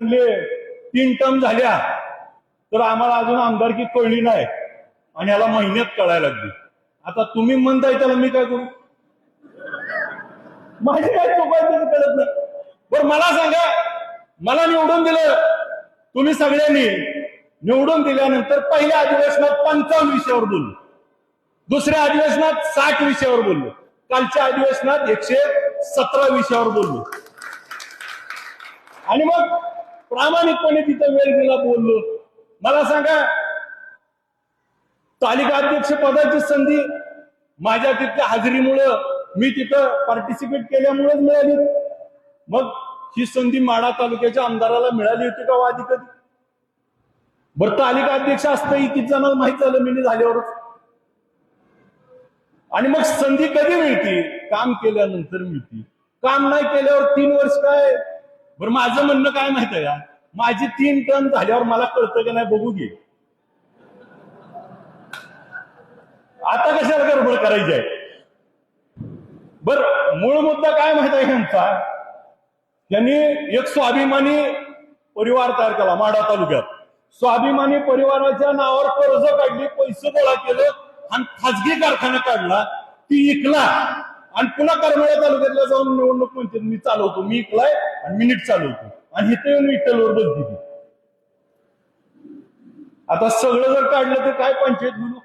म्हणले तीन टर्म झाल्या तर आम्हाला अजून आमदारकी कळली नाही. आणि याला महिन्यात कळायला लागली. आता तुम्ही म्हणताय त्याला मी काय करू? माझी काय चूक कळत नाही. बरं मला सांगा मला निवडून दिलं तुम्ही सगळ्यांनी निवडून दिल्यानंतर पहिल्या अधिवेशनात पंचावन्न विषयावर बोललो. दुसऱ्या अधिवेशनात साठ विषयावर बोललो. कालच्या अधिवेशनात एकशे सतरा विषयावर बोललो. आणि मग प्रामाणिकपणे तिथं वेळ दिला बोललो. मला सांगा तालिका अध्यक्ष पदाची संधी माझ्या तिथल्या हजेरीमुळं मी तिथं पार्टिसिपेट केल्यामुळेच मिळाली. मग ही संधी माडा तालुक्याच्या आमदाराला मिळाली होती का हो वादी कधी? बरं तालिका अध्यक्ष असतं किती जणांना माहीत झालं मी झाल्यावरच. आणि मग संधी कधी मिळते? काम केल्यानंतर मिळते. काम नाही केल्यावर तीन वर्ष काय? बरं माझं म्हणणं काय माहीत आहे का माझी तीन टर्म झाल्यावर मला कळतं का नाही बघू घे आता कशाला गडबड करायची आहे? बर मूळ मुद्दा काय माहीत आहे यांचा? त्यांनी एक स्वाभिमानी परिवार तयार केला माडा तालुक्यात. स्वाभिमानी परिवाराच्या नावावर कर्ज काढली पैसे गोळा केलं आणि खाजगी कारखाना काढला. ती इकला. आणि पुन्हा करमाळ्या तालुक्यातला जाऊन निवडणूक म्हणते मी चालवतो मी इकलाय. आणि मिनिट चालू चालवतो आणि इथे येऊन विठ्ठलवर बघते ती आता सगळं जर काढलं तर काय पंचायत म्हणू?